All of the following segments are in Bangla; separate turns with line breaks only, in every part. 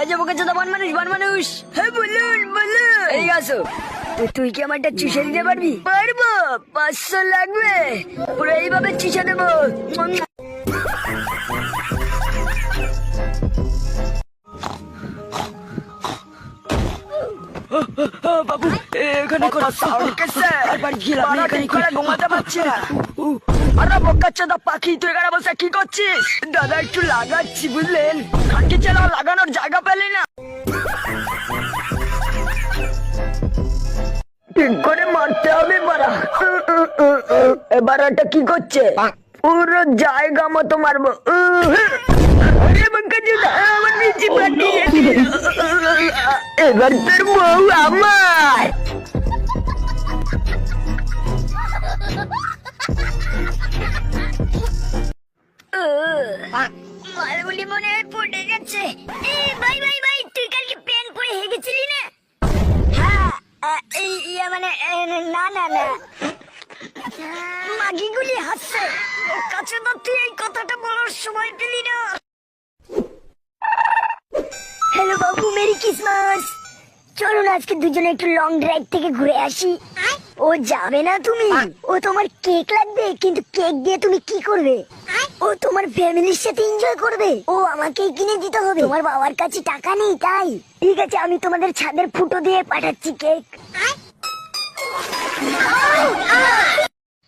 এই যে বোকা চোদা বন মানুষ বন মানুষ। হ্যাঁ বলুন বলুন। এই আসো। তুই কি আমারটা চুষে দিতে পারবি? পারব পাঁচশো লাগবে। পুরো এইভাবে চুষে দেবো।
বাবু এখানে কোনো সাউন্ড কেসে? একবার গিলাম এখানে করে ঘুমাতে পারছি না। আরে বকাচ্চা পাখি, তুই এখানে বসে কি করছিস? দাদা, একটু লাগাচ্ছি, বুঝলেন? খানকি চালা লাগানোর জায়গা পেলি না। ঠিক করে মারতে হবে বারা এবার এটা কি করছে? পুরো জায়গা মতো মারবো। এবার তোর বউ আমার।
হেগেছিলি না? হ্যাঁ মানে তুই এই কথাটা বলার সময় পেলি না। হ্যালো বাবু, মেরি ক্রিসমাস। চলুন আজকে দুজনে একটু লং ড্রাইভ থেকে ঘুরে আসি। ও যাবে না তুমি। ও তোমার কেক লাগবে কিন্তু কেক দিয়ে তুমি কি করবে? ও তোমার ফ্যামিলির সাথে এনজয় করবে। ও আমাকে কিনে দিতে হবে। তোমার বাবার কাছে টাকা নেই তাই। ঠিক আছে আমি তোমাদের ছাদের ফুটো দিয়ে পাঠাচ্ছি কেক।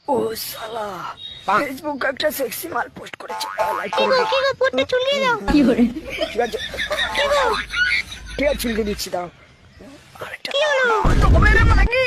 ও সালা ফেসবুক একটা সেক্সি মাল পোস্ট করেছে। লাইক
কি গো কি গো পুটটা চুলিয়ে দাও। কি করে
ঠিক আছে ঠিক আছে চুলকে দিচ্ছি দাও।
কি হলো?
তো হবে মাগি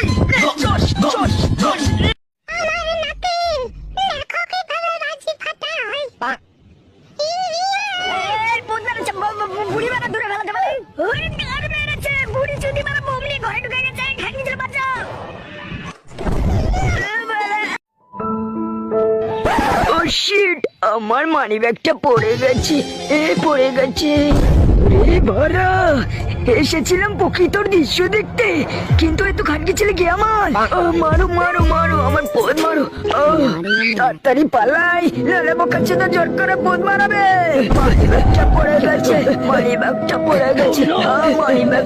শিট আমার মানি ব্যাগটা পড়ে গেছে এ পড়ে গেছে। এ ভরা এসেছিলাম প্রকৃতর দৃশ্য দেখতে কিন্তু এত খানকি ছেলে কি আমার। মারো মারো মারো আমার পদ মারো। তাড়াতাড়ি পালাই লালে বকাচ্ছে তো জোর করে পদ মারাবে। মানি ব্যাগটা পড়ে গেছে মানি ব্যাগটা পড়ে গেছে মানি ব্যাগ